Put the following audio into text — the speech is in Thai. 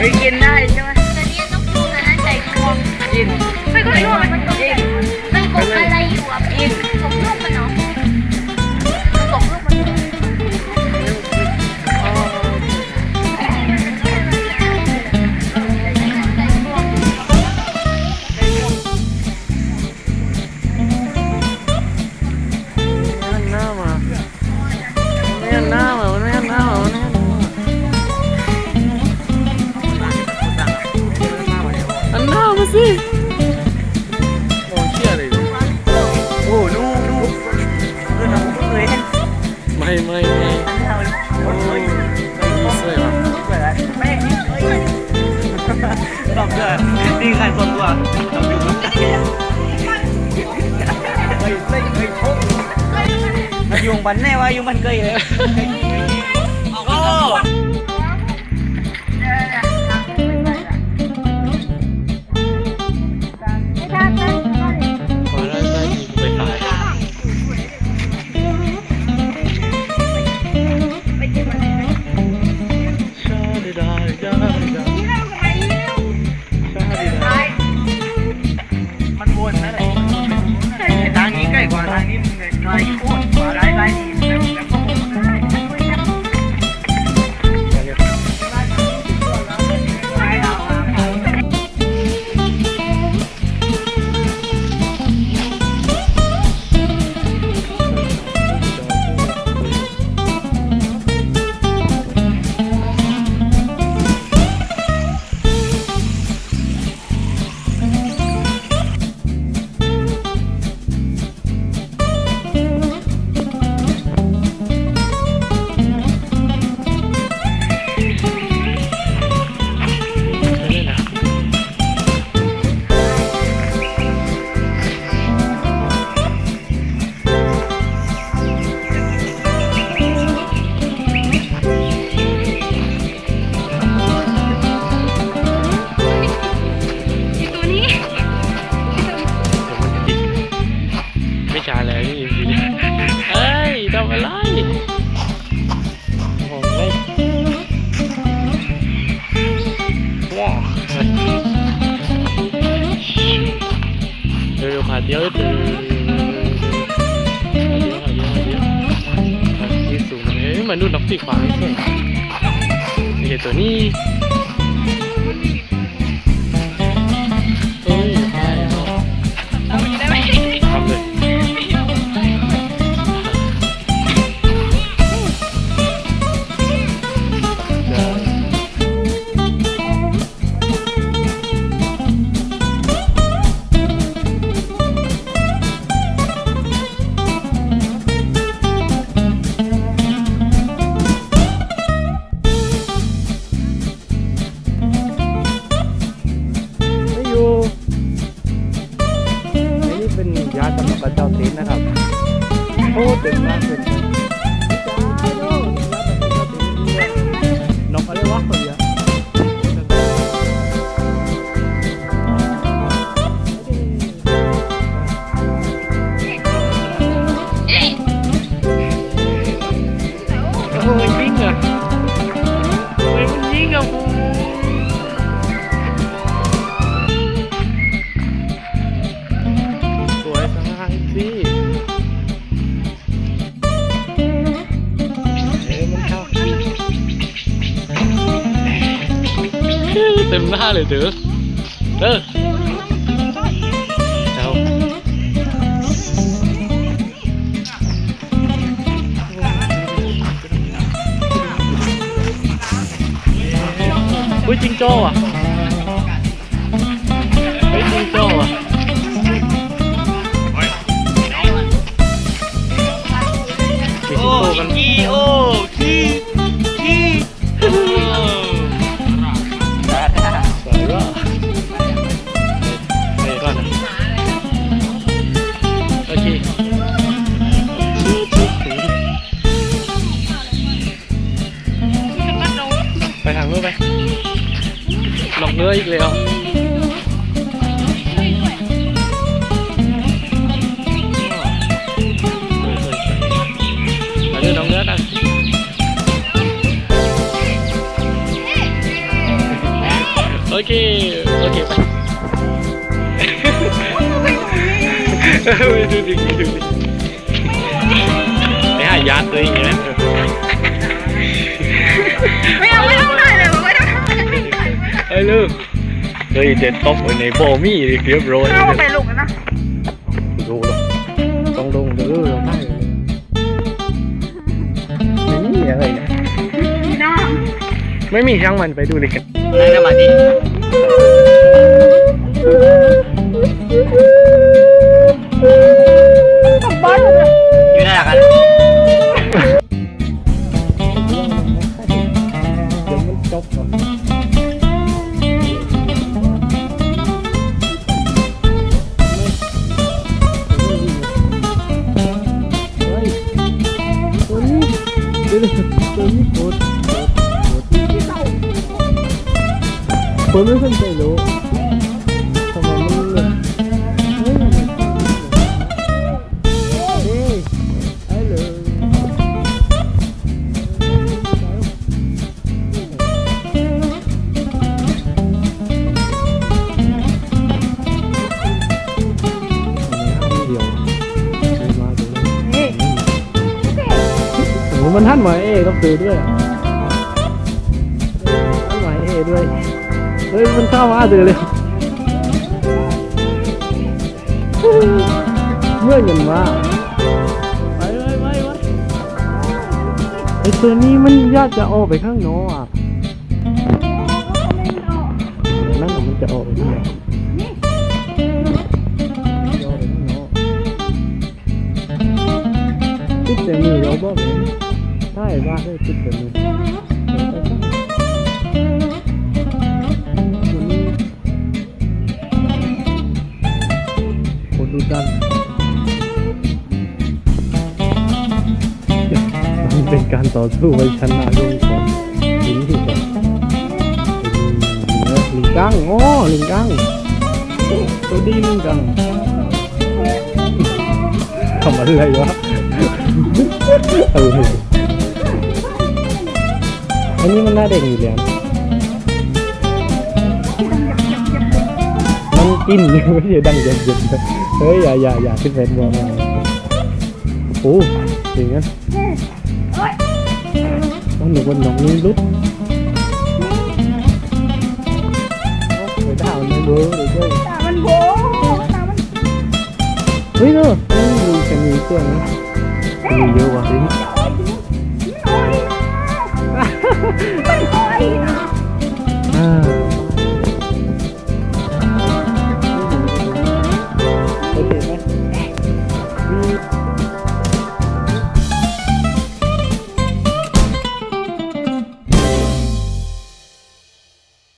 Freaking สิโอ้เชี่ยเลยโอ้ลูกนนู่นเฮ้ยไม่ไม่ไม่โอ้ยสวยว่ะชอบด้วยนี่ใครสนตัวต้องอยู่ร่วมกันเฮ้ยเฮ้ยเฮ้ยมายุงบันแน่ว่ายุงบันเกยเลยโอ้ ยอะเลยที่สูงตรงนี้เหมือนดูนกสีฟ้าใช่ไหมเห็นตัวนี้ ตินะครับ โอ้เต็มมากเลย là được Rơ Đâu? Ui chinh chô à? ลงเรืออีกแล้วมาดูลงเรือกันโอเค โอเค ไปดูดิดูดิไม่หายัดเลยอย่างเงี้ย ยเด็ดตบไว้ในโบมี่เรียบร้อยไม่ต้องไปลงนะดูหรอกต้องลงเด้อลงได้เลยไม่มีอะไรนะน้องไม่มีช่างมันไปดูเลยกันนั่งสมาธิ ยเอต้องซื้อด้วยอะท่านหมายเอด้วย เฮ้ยมันเข้ามาเดือเลยเมื่อเงินมาไปไปไปไปไอตัวนี้มันยากจะออกไปข้างนอกอะนั่นน่ะมันจะออกไปข้างนอกจะออกไปข้างนอกติดแต่มือเราบอกเลยใช่ว่าให้ติดแต่มือ เป็นการต่อสู้ไว้ชนะด้วยของลิงที่ก่อนลิงกังอ๋อลิงกังตัวดีลิงกังทำอะไรวะเอออันนี้มันน้าเด็กอยู่แล้วมันกินไม่ใช่ดังเย็นๆเฮ้ยอย่าอย่าอย่าขึ้นเป็นบัวมาโอ้ยอย่างนั้น ต้องหนูบนหนองนี้ลุดไปดาวนี่ดูดูด้วยตามันโบตามันเฮ้ยเนาะมี